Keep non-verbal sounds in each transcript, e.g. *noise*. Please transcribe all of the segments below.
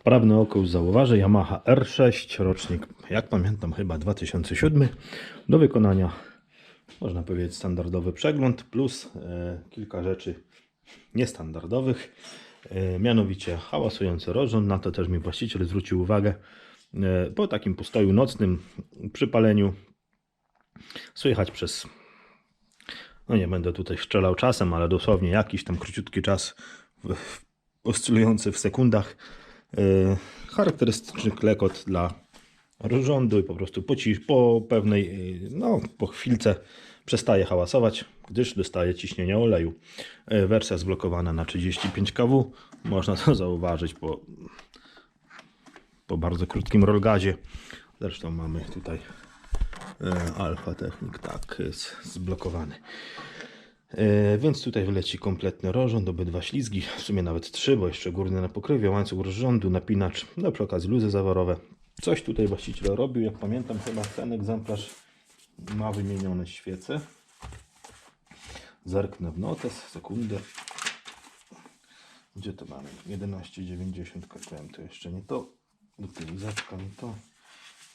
Wprawne oko zauważy Yamaha R6, rocznik, jak pamiętam, chyba 2007. Do wykonania, można powiedzieć, standardowy przegląd plus e, kilka rzeczy niestandardowych. E, mianowicie hałasujący rozrząd, na to też mi właściciel zwrócił uwagę. E, po takim postoju nocnym, przy paleniu, słychać przez no nie będę tutaj strzelał czasem, ale dosłownie jakiś tam króciutki czas oscylujący w sekundach. Yy, charakterystyczny klekot dla rozrządu i po prostu po, ci, po pewnej, yy, no po chwilce przestaje hałasować, gdyż dostaje ciśnienia oleju. Yy, wersja zblokowana na 35 kW. Można to *laughs* zauważyć po, po bardzo krótkim rollgazie. Zresztą mamy tutaj Alfa Technik, tak, jest zblokowany. E, Więc tutaj wleci kompletny rozrząd, obydwa ślizgi, w sumie nawet trzy, bo jeszcze górny na pokrywie, łańcuch rozrządu, napinacz, no przy okazji luzy zaworowe. Coś tutaj właściciel robił, jak pamiętam chyba ten egzemplarz ma wymienione świece. Zerknę w notes, sekundę. Gdzie to mamy? 11,90 km, to jeszcze nie to. Do tylizaczka nie to.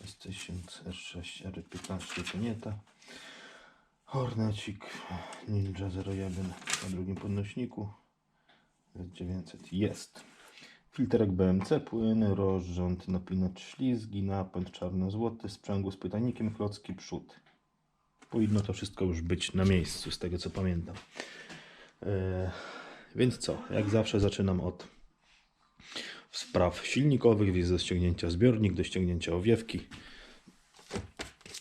S1000, R6, R15 to nie ta. Hornecik Ninja 01 na drugim podnośniku. 900 jest. Filterek BMC, płyny, rozrząd, napinacz ślizgi, napęd czarno-złoty, sprzęgło z pytajnikiem, klocki, przód. Powinno to wszystko już być na miejscu, z tego co pamiętam. E, więc co, jak zawsze zaczynam od spraw silnikowych, jest do ściągnięcia zbiornik, do ściągnięcia owiewki.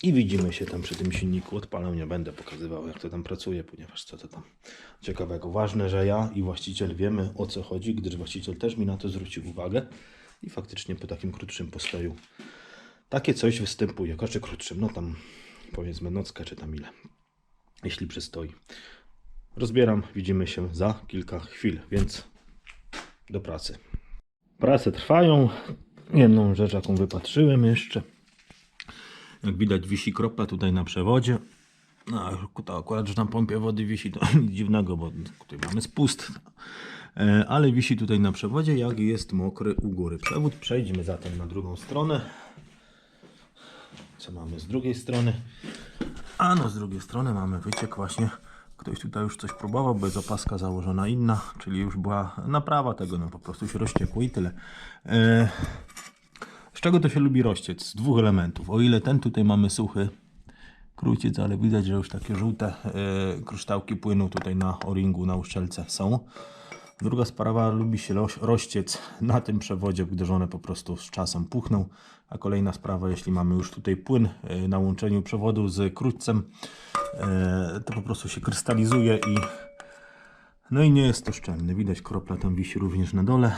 I widzimy się tam przy tym silniku. Odpalam, nie będę pokazywał jak to tam pracuje, ponieważ co to tam ciekawego. Ważne, że ja i właściciel wiemy o co chodzi, gdyż właściciel też mi na to zwrócił uwagę. I faktycznie po takim krótszym postoju takie coś występuje. Znaczy krótszym, no tam powiedzmy nockę czy tam ile. Jeśli przystoi. Rozbieram, widzimy się za kilka chwil, więc do pracy. Prace trwają. Jedną rzecz, jaką wypatrzyłem jeszcze. Jak widać, wisi kropla tutaj na przewodzie. No, to akurat, że na pompie wody wisi, to *laughs* nic dziwnego, bo tutaj mamy spust. E, Ale wisi tutaj na przewodzie, jak jest mokry u góry przewód. Przejdźmy zatem na drugą stronę. Co mamy z drugiej strony? A no, z drugiej strony mamy wyciek właśnie. Ktoś tutaj już coś próbował, bo jest opaska założona inna, czyli już była naprawa tego, no po prostu się rozciekło i tyle. Czego to się lubi rozciec? Z dwóch elementów. O ile ten tutaj mamy suchy króciec, ale widać, że już takie żółte e, kryształki płynu tutaj na o-ringu, na uszczelce są. Druga sprawa, lubi się roś- rozciec na tym przewodzie, gdyż one po prostu z czasem puchną. A kolejna sprawa, jeśli mamy już tutaj płyn e, na łączeniu przewodu z krótcem, e, to po prostu się krystalizuje i no i nie jest to szczelny. Widać kropla tam wisi również na dole.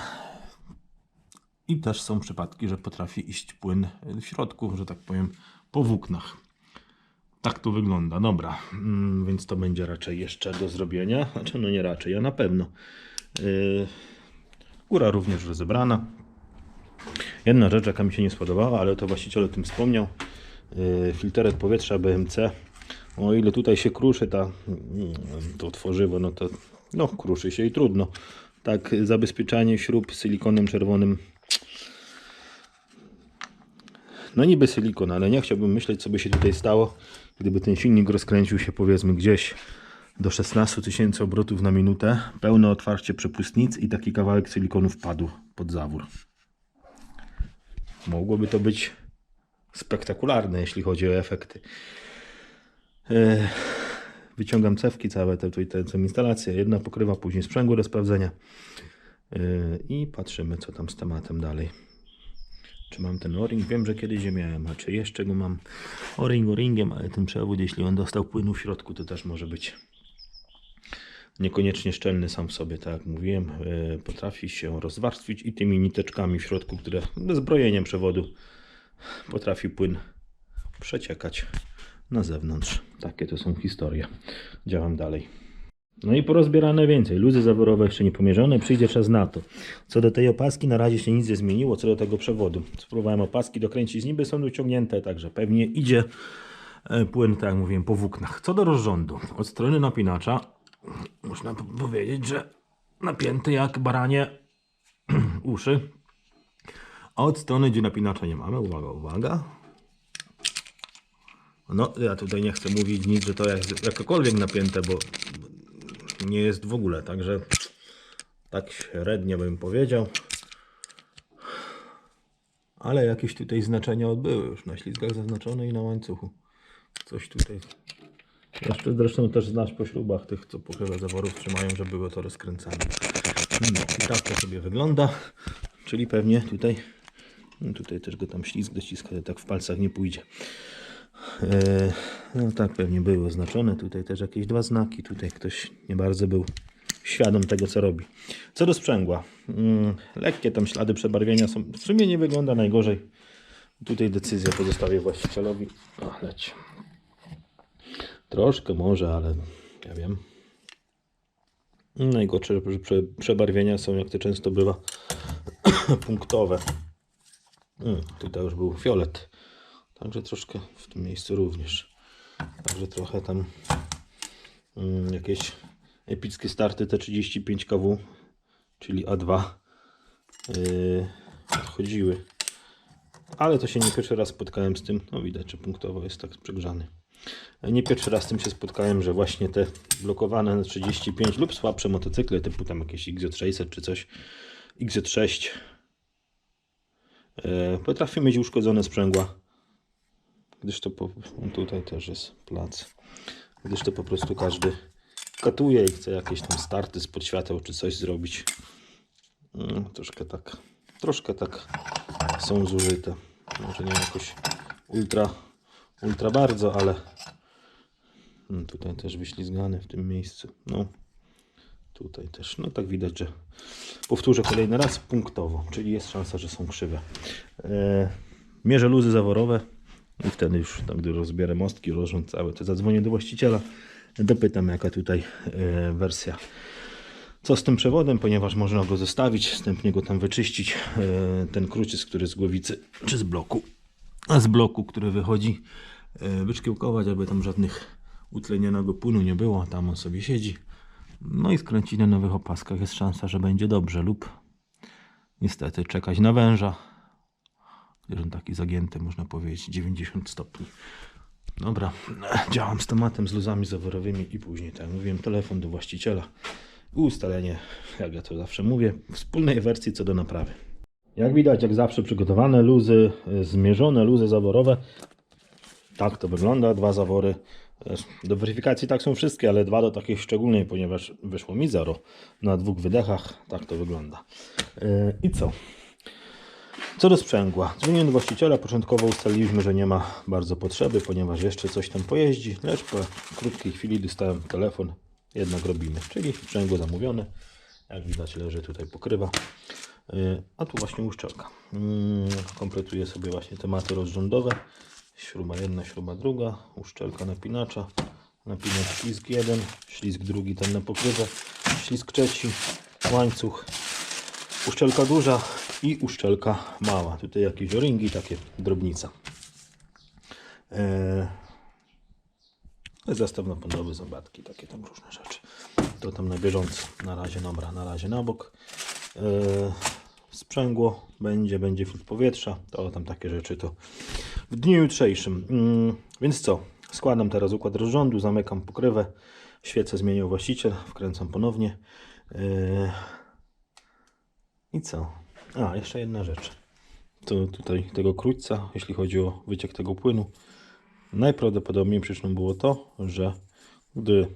I też są przypadki, że potrafi iść płyn w środku, że tak powiem, po włóknach. Tak to wygląda. Dobra, mm, więc to będzie raczej jeszcze do zrobienia. Znaczy, no nie raczej, a na pewno. Yy, góra również rozebrana. Jedna rzecz, jaka mi się nie spodobała, ale to właściciel o tym wspomniał. Yy, filterek powietrza BMC. O ile tutaj się kruszy ta, mm, to tworzywo, no to no, kruszy się i trudno. Tak, zabezpieczanie śrub silikonem czerwonym no niby silikon, ale nie chciałbym myśleć, co by się tutaj stało, gdyby ten silnik rozkręcił się powiedzmy gdzieś do 16 tysięcy obrotów na minutę, pełne otwarcie przepustnic i taki kawałek silikonu wpadł pod zawór. Mogłoby to być spektakularne, jeśli chodzi o efekty. Wyciągam cewki całe, te, tutaj tę instalację. Jedna pokrywa, później sprzęgło do sprawdzenia. I patrzymy, co tam z tematem dalej. Czy mam ten o-ring? Wiem, że kiedyś je miałem, a czy jeszcze go mam o-ring o-ringiem, ale ten przewód, jeśli on dostał płynu w środku, to też może być niekoniecznie szczelny sam w sobie, tak jak mówiłem. Yy, potrafi się rozwarstwić i tymi niteczkami w środku, które zbrojeniem przewodu potrafi płyn przeciekać na zewnątrz. Takie to są historie. Działam dalej. No i porozbierane więcej. Luzy zaworowe jeszcze nie pomierzone, przyjdzie czas na to. Co do tej opaski na razie się nic nie zmieniło, co do tego przewodu. Spróbowałem opaski dokręcić, niby są dociągnięte, także pewnie idzie e, płyn, tak jak mówiłem, po włóknach. Co do rozrządu. Od strony napinacza można powiedzieć, że napięty jak baranie *clears throat* uszy. A od strony, gdzie napinacza nie mamy, uwaga, uwaga. No, ja tutaj nie chcę mówić nic, że to jest jakkolwiek napięte, bo nie jest w ogóle, także tak średnio bym powiedział. Ale jakieś tutaj znaczenia odbyły już na ślizgach zaznaczone i na łańcuchu. Coś tutaj. Jeszcze zresztą też znasz po śrubach tych, co pokrywę zaworów trzymają, że było to rozkręcane. No i tak to sobie wygląda. Czyli pewnie tutaj, no tutaj też go tam ślizg dociska, tak w palcach nie pójdzie. E, No tak pewnie były oznaczone. Tutaj też jakieś dwa znaki. Tutaj ktoś nie bardzo był świadom tego, co robi. Co do sprzęgła. Mm, lekkie tam ślady przebarwienia są. W sumie nie wygląda najgorzej. Tutaj decyzję pozostawię właścicielowi. A, leć. Troszkę może, ale ja wiem. Najgorsze przebarwienia są, jak to często bywa, *coughs* punktowe. Mm, tutaj już był fiolet. Także troszkę w tym miejscu również. Także trochę tam mm, jakieś epickie starty T35 kW, czyli A2 yy, odchodziły. Ale to się nie pierwszy raz spotkałem z tym. No widać, że punktowo jest tak przegrzany. Nie pierwszy raz z tym się spotkałem, że właśnie te blokowane na 35 lub słabsze motocykle typu tam jakieś XJ600 czy coś XJ6 yy, potrafią mieć uszkodzone sprzęgła gdyż to po, tutaj też jest plac, gdyż to po prostu każdy katuje i chce jakieś tam starty spod świateł czy coś zrobić. No, troszkę tak, troszkę tak są zużyte. Może nie jakoś ultra, ultra bardzo, ale no, tutaj też wyślizgane w tym miejscu. No, tutaj też, no tak widać, że powtórzę kolejny raz punktowo, czyli jest szansa, że są krzywe. E, mierzę luzy zaworowe, i wtedy już tam, gdy rozbierę mostki, rozrząd cały, to zadzwonię do właściciela, dopytam jaka tutaj e, wersja. Co z tym przewodem, ponieważ można go zostawić, wstępnie go tam wyczyścić, e, ten kruciec, który z głowicy, czy z bloku, a z bloku, który wychodzi, e, wyczkiełkować, aby tam żadnych utlenionego płynu nie było, tam on sobie siedzi. No i skręcić na nowych opaskach, jest szansa, że będzie dobrze lub niestety czekać na węża, gdyż on taki zagięty, można powiedzieć, 90 stopni. Dobra, *clears throat* działam z tematem, z luzami zaworowymi i później, tak mówiłem, telefon do właściciela i ustalenie, jak ja to zawsze mówię, wspólnej wersji co do naprawy. Jak widać, jak zawsze przygotowane luzy, y, zmierzone luzy zaworowe. Tak to wygląda, dwa zawory. Y, Do weryfikacji tak są wszystkie, ale dwa do takiej szczególnej, ponieważ wyszło mi zero na dwóch wydechach. Tak to wygląda. Y, I co? Co do sprzęgła, dzwoniłem właściciela, początkowo ustaliliśmy, że nie ma bardzo potrzeby, ponieważ jeszcze coś tam pojeździ, lecz po krótkiej chwili dostałem telefon, jednak robimy, czyli sprzęgło zamówione, jak widać leży tutaj pokrywa, Yy, a tu właśnie uszczelka. Mm, Kompletuję sobie właśnie tematy rozrządowe, śruba jedna, śruba druga, uszczelka napinacza, napinacz ślizg jeden, ślizg drugi ten na pokrywę, ślizg trzeci, łańcuch, uszczelka duża i uszczelka mała. Tutaj jakieś o-ringi, takie drobnica. Eee, zestaw napędowy, zębatki, takie tam różne rzeczy. To tam na bieżąco. Na razie dobra, na razie na bok. Eee, sprzęgło będzie, będzie filtr powietrza. To tam takie rzeczy to w dniu jutrzejszym. Mm, więc co? Składam teraz układ rozrządu, zamykam pokrywę. Świecę zmienił właściciel, wkręcam ponownie. Eee, i co? A, jeszcze jedna rzecz. To tutaj tego krótca, jeśli chodzi o wyciek tego płynu. Najprawdopodobniej przyczyną było to, że gdy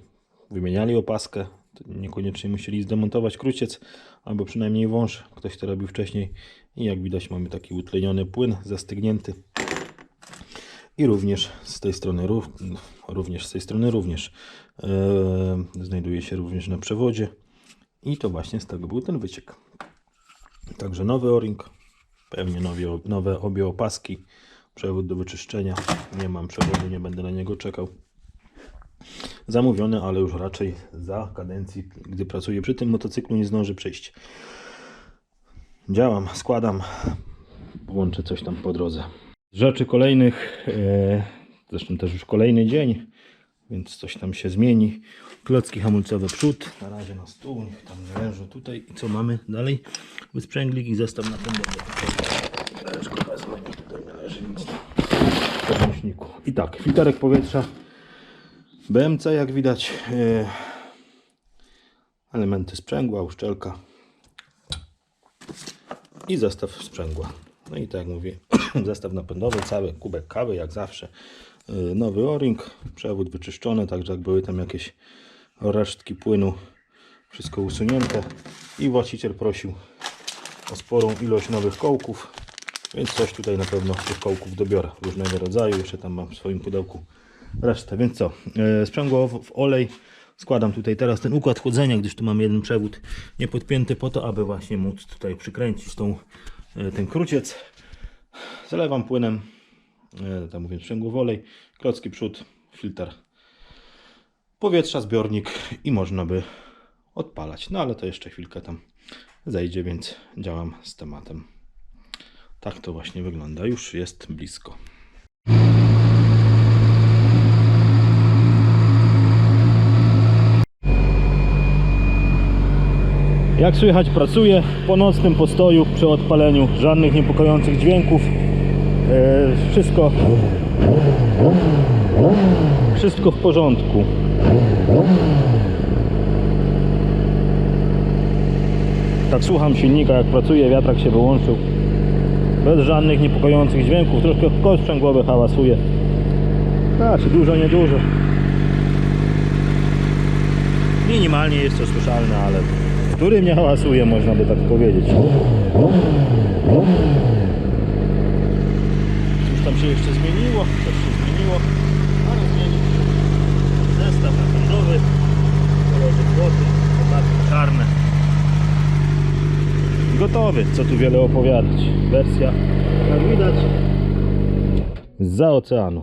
wymieniali opaskę, niekoniecznie musieli zdemontować króciec, albo przynajmniej wąż. Ktoś to robił wcześniej. I jak widać mamy taki utleniony płyn, zastygnięty. I również z tej strony rów- również z tej strony również e, znajduje się również na przewodzie. I to właśnie z tego był ten wyciek. Także nowy o-ring, pewnie nowe, nowe obie opaski, przewód do wyczyszczenia. Nie mam przewodu, nie będę na niego czekał. Zamówiony, ale już raczej za kadencji, gdy pracuję przy tym motocyklu, nie zdąży przyjść. Działam, składam, włączę coś tam po drodze. Z Rzeczy kolejnych, e, zresztą też już kolejny dzień, więc coś tam się zmieni. Klocki hamulcowe przód, na razie na stół, niech tam nie leżą tutaj. I co mamy dalej? Wysprzęglik i zestaw. Też go wezmę, nie tutaj nie leży nic. I tak, filterek powietrza BMC jak widać. e, Elementy sprzęgła, uszczelka i zestaw sprzęgła. No i tak jak mówię, *clears throat* zestaw napędowy, cały kubek kawy jak zawsze. Yy, Nowy o-ring, przewód wyczyszczony, także jak były tam jakieś resztki płynu, wszystko usunięte. I właściciel prosił o sporą ilość nowych kołków, więc coś tutaj na pewno tych kołków dobiorę różnego rodzaju. Jeszcze tam mam w swoim pudełku resztę. Więc co, yy, sprzęgło w, olej. Składam tutaj teraz ten układ chłodzenia, gdyż tu mam jeden przewód niepodpięty po to, aby właśnie móc tutaj przykręcić tą, yy, ten kruciec. Zalewam płynem, tam mówię sprzęgło w olej, klocki przód, filtr powietrza, zbiornik i można by odpalać. No ale to jeszcze chwilkę tam zejdzie, więc działam z tematem. Tak to właśnie wygląda. Już jest blisko. Jak słychać, pracuję po nocnym postoju przy odpaleniu. Żadnych niepokojących dźwięków. E, wszystko, wszystko w porządku. Tak słucham silnika, jak pracuje, wiatrak się wyłączył. Bez żadnych niepokojących dźwięków. Troszkę kość sprzęgłowy hałasuje. Znaczy dużo, niedużo. Minimalnie jest to słyszalne, ale który mnie hałasuje, można by tak powiedzieć. Tam się jeszcze zmieniło? Coś się zmieniło, ale zmienił się zestaw napędowy, kolorze złoty, czarne. Gotowy, co tu wiele opowiadać. Wersja, jak widać, za oceanu.